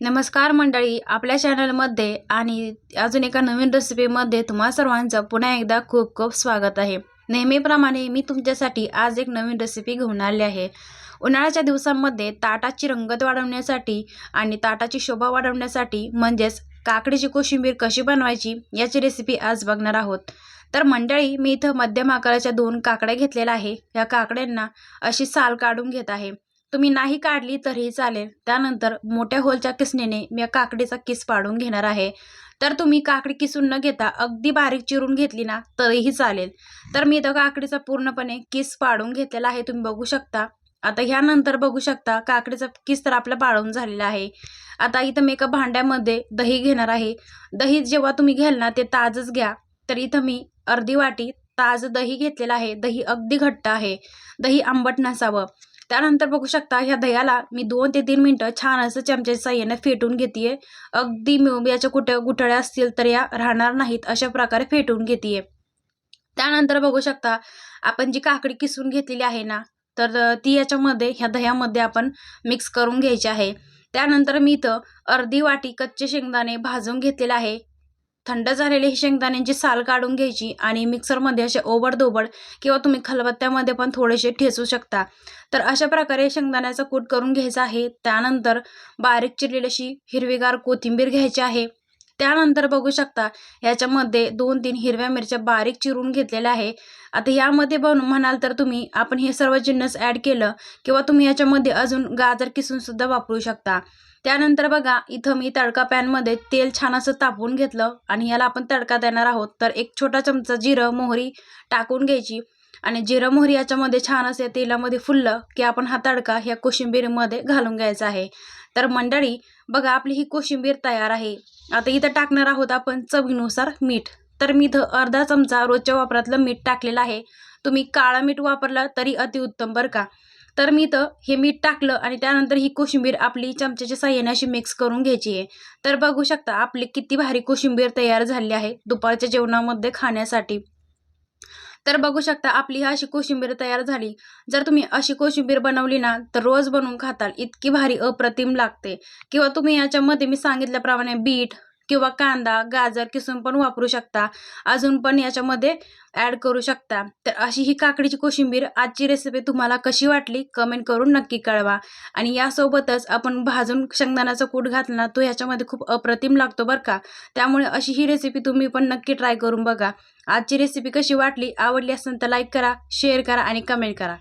नमस्कार मंडळी आपल्या चॅनलमध्ये आणि अजून एका नवीन रेसिपीमध्ये तुम्हा सर्वांचं पुन्हा एकदा खूप खूप स्वागत आहे. नेहमीप्रमाणे मी तुमच्यासाठी आज एक नवीन रेसिपी घेऊन आली आहे. उन्हाळ्याच्या दिवसांमध्ये ताटाची रंगत वाढवण्यासाठी आणि ताटाची शोभा वाढवण्यासाठी म्हणजेच काकडीची कोशिंबीर कशी बनवायची याची रेसिपी आज बघणार आहोत. तर मंडळी मी इथं मध्यम आकाराच्या दोन काकड्या घेतलेल्या आहे. या काकड्यांना अशी साल काढून घेत आहे. तुम्ही नाही काढली तरीही चालेल. त्यानंतर मोठ्या होलच्या किसणीने मी या काकडीचा किस पाडून घेणार आहे. तर तुम्ही काकडी किसून न घेता अगदी बारीक चिरून घेतली ना तरीही चालेल. तर मी इथं काकडीचा पूर्णपणे किस पाडून घेतलेला आहे तुम्ही बघू शकता. आता ह्यानंतर बघू शकता काकडीचा किस तर आपला पाळून झालेला आहे. आता इथं मी एका भांड्यामध्ये दही घेणार आहे. दही जेव्हा तुम्ही घ्याल ना ते ताजच घ्या. तर इथं मी अर्धी वाटी ताज दही घेतलेलं आहे. दही अगदी घट्ट आहे. दही आंबट नसावं. त्यानंतर बघू शकता ह्या दह्याला मी दोन ते तीन मिनटं छान असं चमच्याच्या साह्याने फेटून घेते अगदी याच्या कुठे गुठळ्या असतील तर या राहणार नाहीत अशा प्रकारे फेटून घेते त्यानंतर बघू शकता आपण जी काकडी किसून घेतलेली आहे ना तर ती याच्यामध्ये ह्या दह्यामध्ये आपण मिक्स करून घ्यायची आहे. त्यानंतर मी इथं अर्धी वाटी कच्चे शेंगदाणे भाजून घेतलेले आहे. थंड झालेले ही शेंगदाण्यांची साल काढून घ्यायची आणि मिक्सरमध्ये असे ओबडधोबड किंवा तुम्ही खलबत्त्यामध्ये पण थोडेसे ठेचू शकता. तर अशा प्रकारे शेंगदाण्याचा कूट करून घ्यायचा आहे. त्यानंतर बारीक चिरलेली अशी हिरवीगार कोथिंबीर घ्यायची आहे. त्यानंतर बघू शकता याच्यामध्ये दोन तीन हिरव्या मिरच्या बारीक चिरून घेतलेल्या आहे. आता यामध्ये बनवून म्हणाल तर तुम्ही आपण हे सर्व जिन्नस ॲड केलं किंवा तुम्ही याच्यामध्ये अजून गाजर किसून सुद्धा वापरू शकता. त्यानंतर बघा इथं मी तडका पॅनमध्ये तेल छान असं तापवून घेतलं आणि याला आपण तडका देणार आहोत. तर एक छोटा चमचा जिरं मोहरी टाकून घ्यायची आणि जिरं मोहरी याच्यामध्ये छान असे तेलामध्ये फुललं की आपण हा तडका ह्या कोशिंबीरमध्ये घालून घ्यायचा आहे. तर मंडळी बघा आपली ही कोशिंबीर तयार आहे. आता इथं टाकणार आहोत आपण चवीनुसार मीठ. तर मी इथं अर्धा चमचा रोजच्या वापरातलं मीठ टाकलेलं आहे. तुम्ही काळा मीठ वापरला तरी अतिउत्तम बरं का. तर मी इथं हे मीठ टाकलं आणि त्यानंतर ही कोशिंबीर आपली चमच्याच्या साह्याने अशी मिक्स करून घ्यायची आहे. तर बघू शकता आपली किती भारी कोशिंबीर तयार झाली आहे दुपारच्या जेवणामध्ये खाण्यासाठी. तर बघू शकता आपली अशी कोशिंबीर तयार झाली. जर तुम्ही अशी कोशिंबीर बनवली ना तर रोज बनवून खाताल. इतकी भारी अप्रतिम लागते. किंवा तुम्ही याच्यामध्ये मी सांगितल्याप्रमाणे बीट किंवा कांदा गाजर किसून पण वापरू शकता. अजून पण याच्यामध्ये ॲड करू शकता. तर अशी ही काकडीची कोशिंबीर आजची रेसिपी तुम्हाला कशी वाटली कमेंट करून नक्की कळवा. आणि यासोबतच आपण भाजून शेंगदाण्याचा कूट घातला तो याच्यामध्ये खूप अप्रतिम लागतो बरं का. त्यामुळे अशी ही रेसिपी तुम्ही पण नक्की ट्राय करून बघा. आजची रेसिपी कशी वाटली आवडली असेल तर लाईक करा शेअर करा आणि कमेंट करा.